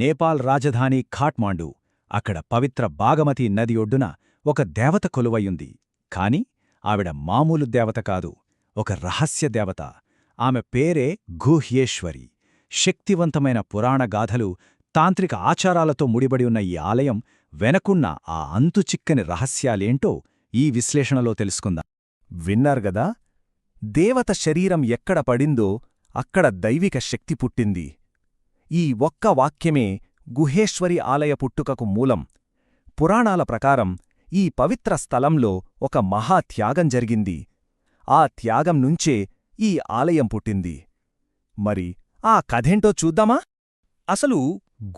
నేపాల్ రాజధాని ఖాట్మాండు అక్కడ పవిత్ర బాగమతి నది ఒడ్డున ఒక దేవత కొలువయ్యుంది. కాని ఆవిడ మామూలు దేవత కాదు ఒక రహస్య దేవత. ఆమె పేరే గుహ్యేశ్వరి. శక్తివంతమైన పురాణగాథలు తాంత్రిక ఆచారాలతో ముడిబడి ఉన్న ఈ ఆలయం వెనకున్న ఆ అంతుచిక్కని రహస్యాలేంటో ఈ విశ్లేషణలో తెలుసుకుందాం. విన్నారుగదా దేవత శరీరం ఎక్కడ పడిందో అక్కడ దైవిక శక్తి పుట్టింది. ఈ ఒక్క వాక్యమే గుహేశ్వరి ఆలయ పుట్టుకకు మూలం. పురాణాల ప్రకారం ఈ పవిత్ర స్థలంలో ఒక మహాత్యాగం జరిగింది. ఆ త్యాగం నుంచే ఈ ఆలయం పుట్టింది. మరి ఆ కథేంటో చూద్దామా? అసలు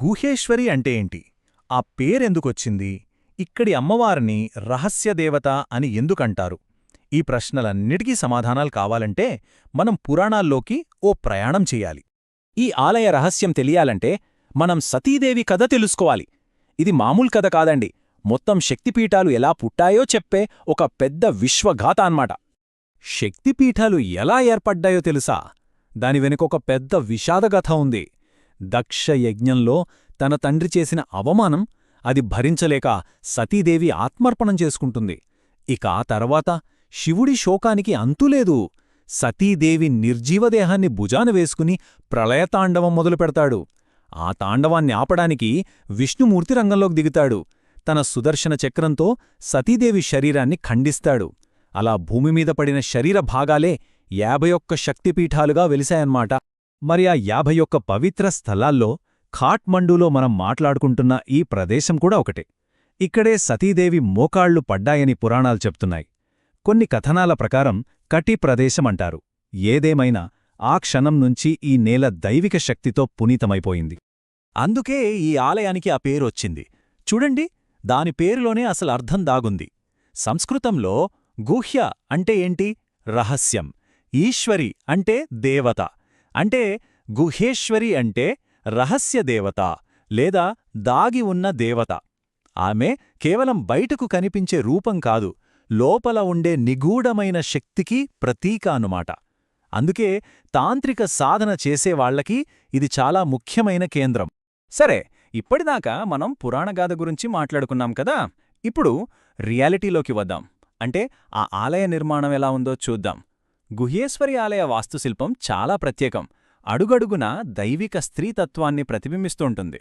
గుహేశ్వరి అంటే ఏంటి? ఆ పేరెందుకొచ్చింది? ఇక్కడి అమ్మవారిని రహస్యదేవత అని ఎందుకంటారు? ఈ ప్రశ్నలన్నిటికీ సమాధానాలు కావాలంటే మనం పురాణాల్లోకి ఓ ప్రయాణం చెయ్యాలి ఈ ఆలయ రహస్యం తెలియాలంటే మనం సతీదేవి కథ తెలుసుకోవాలి. ఇది మామూలు కథ కాదండి. మొత్తం శక్తిపీఠాలు ఎలా పుట్టాయో చెప్పే ఒక పెద్ద విశ్వఘాత అన్మాట శక్తిపీఠాలు ఎలా ఏర్పడ్డాయో తెలుసా? దాని వెనుకొక పెద్ద విషాదగాథ ఉంది. దక్ష యజ్ఞంలో తన తండ్రి చేసిన అవమానం అది భరించలేక సతీదేవి ఆత్మర్పణం చేసుకుంటుంది. ఇక ఆ తర్వాత శివుడి శోకానికి అంతులేదు సతీదేవి నిర్జీవదేహాన్ని భుజాన వేసుకుని ప్రళయతాండవం మొదలుపెడతాడు. ఆ తాండవాన్ని ఆపడానికి విష్ణుమూర్తి రంగంలోకి దిగుతాడు. తన సుదర్శన చక్రంతో సతీదేవి శరీరాన్ని ఖండిస్తాడు. అలా భూమిమీద పడిన శరీర భాగాలే యాభై ఒక్క శక్తిపీఠాలుగా వెలిశాయన్మాట మరి ఆ యాభై ఒక్క పవిత్ర స్థలాల్లో ఖాట్మండూలో మనం మాట్లాడుకుంటున్న ఈ ప్రదేశం కూడా ఒకటే. ఇక్కడే సతీదేవి మోకాళ్ళు పడ్డాయని పురాణాలు చెప్తున్నాయి. కొన్ని కథనాల ప్రకారం కటి ప్రదేశమంటారు. ఏదేమైనా ఆ క్షణం నుంచి ఈ నేల దైవిక శక్తితో పునీతమైపోయింది. అందుకే ఈ ఆలయానికి ఆ పేరొచ్చింది చూడండి దాని పేరులోనే అసలు అర్థం దాగుంది. సంస్కృతంలో గుహ్య అంటే ఏంటి? రహస్యం. ఈశ్వరి అంటే దేవత. అంటే గుహేశ్వరి అంటే రహస్య దేవత లేదా దాగి ఉన్న దేవత. ఆమె కేవలం బయటకు కనిపించే రూపం కాదు. లోపల ఉండే నిగూఢమైన శక్తికి ప్రతీక అనుమాట అందుకే తాంత్రిక సాధన చేసేవాళ్ళకి ఇది చాలా ముఖ్యమైన కేంద్రం. సరే ఇప్పటిదాకా మనం పురాణగాథ గురించి మాట్లాడుకున్నాం కదా? ఇప్పుడు రియాలిటీలోకి వద్దాం. అంటే ఆ ఆలయ నిర్మాణం ఎలా ఉందో చూద్దాం. గుహేశ్వరి ఆలయ వాస్తుశిల్పం చాలా ప్రత్యేకం. అడుగడుగున దైవిక స్త్రీతత్వాన్ని ప్రతిబింబిస్తుంటుంది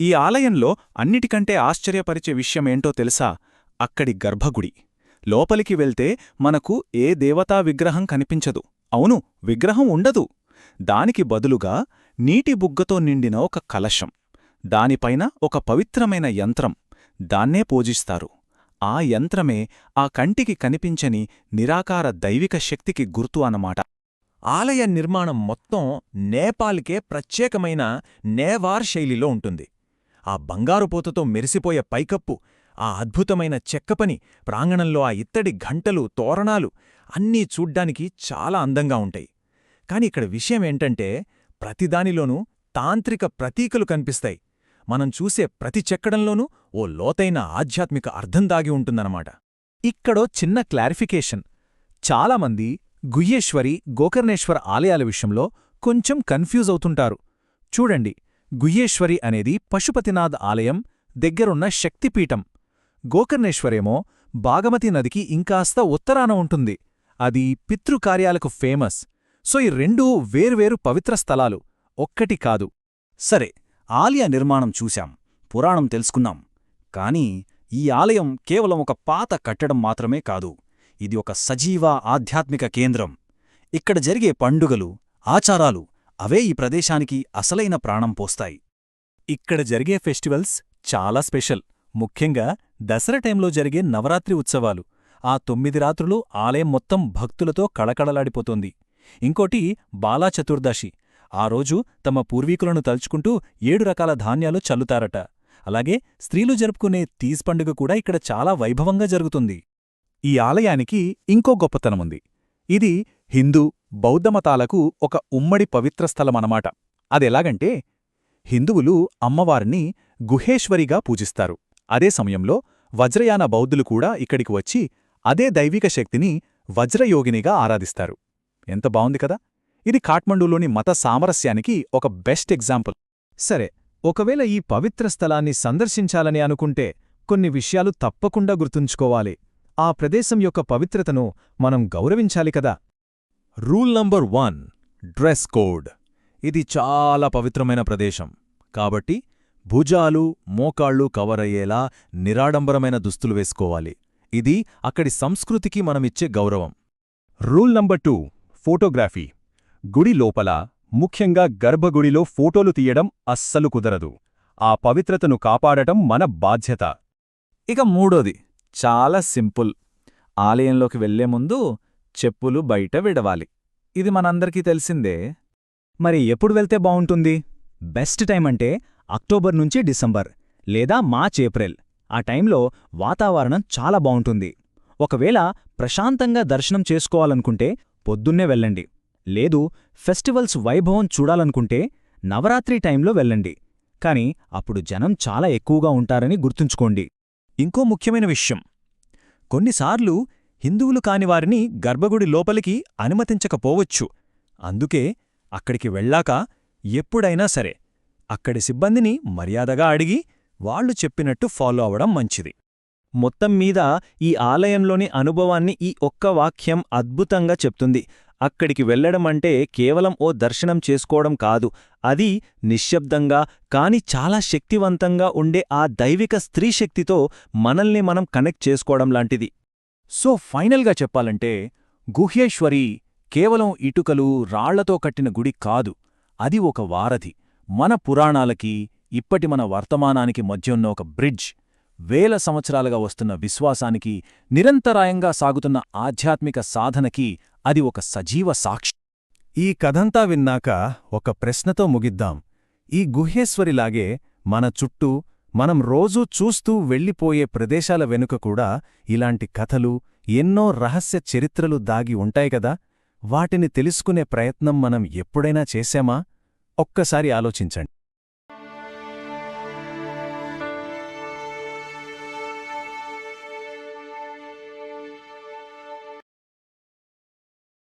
ఈ ఆలయంలో అన్నిటికంటే ఆశ్చర్యపరిచే విషయమేంటో తెలుసా? అక్కడి గర్భగుడి. లోపలికి వెళ్తే మనకు ఏ దేవతా విగ్రహం కనిపించదు. అవును విగ్రహం ఉండదు. దానికి బదులుగా నీటి బుగ్గతో నిండిన ఒక కలశం. దానిపైన ఒక పవిత్రమైన యంత్రం. దాన్నే పూజిస్తారు. ఆ యంత్రమే ఆ కంటికి కనిపించని నిరాకార దైవిక శక్తికి గుర్తు అన్నమాట. ఆలయ నిర్మాణం మొత్తం నేపాల్కే ప్రత్యేకమైన నేవార్ శైలిలో ఉంటుంది. ఆ బంగారుపోతతో మెరిసిపోయే పైకప్పు ఆ అద్భుతమైన చెక్కపని ప్రాంగణంలో ఆ ఇత్తడి ఘంటలు తోరణాలు అన్నీ చూడ్డానికి చాలా అందంగా ఉంటాయి. కాని ఇక్కడ విషయం ఏంటంటే ప్రతిదానిలోనూ తాంత్రిక ప్రతీకలు కనిపిస్తాయి. మనం చూసే ప్రతి చెక్కడంలోనూ ఓ లోతైన ఆధ్యాత్మిక అర్థం దాగి ఉంటుందన్నమాట. ఇక్కడో చిన్న క్లారిఫికేషన్. చాలామంది గుయ్యేశ్వరి గోకర్ణేశ్వర ఆలయాల విషయంలో కొంచెం కన్ఫ్యూజ్ అవుతుంటారు. చూడండి గుయ్యేశ్వరి అనేది పశుపతినాథ్ ఆలయం దగ్గరున్న శక్తిపీఠం. గోకర్ణేశ్వరేమో బాగమతి నదికి ఇంకాస్త ఉత్తరాన ఉంటుంది. అది పితృకార్యాలకు ఫేమస్. సో ఈ రెండూ వేర్వేరు పవిత్ర స్థలాలు. ఒక్కటి కాదు. సరే ఆలయ నిర్మాణం చూశాం. పురాణం తెలుసుకున్నాం. కాని ఈ ఆలయం కేవలం ఒక పాత కట్టడం మాత్రమే కాదు. ఇది ఒక సజీవ ఆధ్యాత్మిక కేంద్రం. ఇక్కడ జరిగే పండుగలు ఆచారాలు అవే ఈ ప్రదేశానికి అసలైన ప్రాణం పోస్తాయి. ఇక్కడ జరిగే ఫెస్టివల్స్ చాలా స్పెషల్. ముఖ్యంగా దసరా టైంలో జరిగే నవరాత్రి ఉత్సవాలు. ఆ తొమ్మిది రాత్రులు ఆలయం మొత్తం భక్తులతో కళకళలాడిపోతోంది. ఇంకోటి బాలా చతుర్దశి. ఆ రోజు తమ పూర్వీకులను తలుచుకుంటూ ఏడు రకాల ధాన్యాలు చల్లుతారట. అలాగే స్త్రీలు జరుపుకునే తీజ్ పండుగ కూడా ఇక్కడ చాలా వైభవంగా జరుగుతుంది. ఈ ఆలయానికి ఇంకో గొప్పతనముంది. ఇది హిందూ బౌద్ధమతాలకు ఒక ఉమ్మడి పవిత్ర స్థలమనమాట. అదెలాగంటే హిందువులు అమ్మవారిని గుహేశ్వరిగా పూజిస్తారు. అదే సమయంలో వజ్రయాన బౌద్ధులు కూడా ఇక్కడికి వచ్చి అదే దైవిక శక్తిని వజ్రయోగినిగా ఆరాధిస్తారు. ఎంత బావుంది కదా! ఇది కాఠ్మండూలోని మత సామరస్యానికి ఒక బెస్ట్ ఎగ్జాంపుల్. సరే ఒకవేళ ఈ పవిత్ర స్థలాన్ని సందర్శించాలని అనుకుంటే కొన్ని విషయాలు తప్పకుండా గుర్తుంచుకోవాలి. ఆ ప్రదేశం యొక్క పవిత్రతను మనం గౌరవించాలి కదా! Rule number one dress code. ఇది చాలా పవిత్రమైన ప్రదేశం. కాబట్టి భుజాలు మోకాళ్ళు కవర్ అయ్యేలా నిరాడంబరమైన దుస్తులు వేసుకోవాలి. ఇది అక్కడి సంస్కృతికి మనమిచ్చే గౌరవం. Rule number two photography. గుడి లోపల ముఖ్యంగా గర్భగుడిలో ఫోటోలు తీయడం అస్సలు కుదరదు. ఆ పవిత్రతను కాపాడటం మన బాధ్యత. ఇక మూడోది చాలా సింపుల్. ఆలయంలోకి వెళ్ళే ముందు చెప్పులు బయట విడవాలి. ఇది మనందరికీ తెలిసిందే. మరి ఎప్పుడు వెళ్తే బావుంటుంది బెస్ట్ టైం అంటే అక్టోబర్ నుంచి డిసెంబర్ లేదా మార్చ్ ఏప్రిల్. ఆ టైంలో వాతావరణం చాలా బావుంటుంది ఒకవేళ ప్రశాంతంగా దర్శనం చేసుకోవాలనుకుంటే పొద్దున్నే వెళ్ళండి. లేదు ఫెస్టివల్స్ వైభవం చూడాలనుకుంటే నవరాత్రి టైంలో వెళ్ళండి. కాని అప్పుడు జనం చాలా ఎక్కువగా ఉంటారని గుర్తుంచుకోండి. ఇంకో ముఖ్యమైన విషయం. కొన్నిసార్లు హిందువులు కానివారిని గర్భగుడి లోపలికి అనుమతించకపోవచ్చు. అందుకే అక్కడికి వెళ్ళాక ఎప్పుడైనా సరే అక్కడి సిబ్బందిని మర్యాదగా అడిగి వాళ్ళు చెప్పినట్టు ఫాలో అవడం మంచిది. మొత్తం మీద ఈ ఆలయంలోని అనుభవాన్ని ఈ ఒక్క వాక్యం అద్భుతంగా చెప్తుంది. అక్కడికి వెళ్ళడమంటే కేవలం ఓ దర్శనం చేసుకోవడం కాదు. అది నిశ్శబ్దంగా కాని చాలా శక్తివంతంగా ఉండే ఆ దైవిక స్త్రీశక్తితో మనల్ని మనం కనెక్ట్ చేసుకోవడం లాంటిది. సో ఫైనల్గా చెప్పాలంటే గుహ్యేశ్వరి కేవలం ఇటుకలు రాళ్ళతో కట్టిన గుడి కాదు. అది ఒక వారధి. మన పురాణాలకి ఇప్పటి మన వర్తమానానికి మధ్యన్న ఒక బ్రిడ్జ్ వేల సంవత్సరాలుగా వస్తున్న విశ్వాసానికి నిరంతరాయంగా సాగుతున్న ఆధ్యాత్మిక సాధనకి అది ఒక సజీవ సాక్షి. ఈ కథంతా విన్నాక ఒక ప్రశ్నతో ముగిద్దాం. ఈ గుహేశ్వరిలాగే మన చుట్టూ మనం రోజూ చూస్తూ వెళ్ళిపోయే ప్రదేశాల వెనుక కూడా ఇలాంటి కథలు ఎన్నో రహస్య చరిత్రలు దాగి ఉంటాయి కదా? వాటిని తెలుసుకునే ప్రయత్నం మనం ఎప్పుడైనా చేశామా? ఒక్కసారి ఆలోచించండి.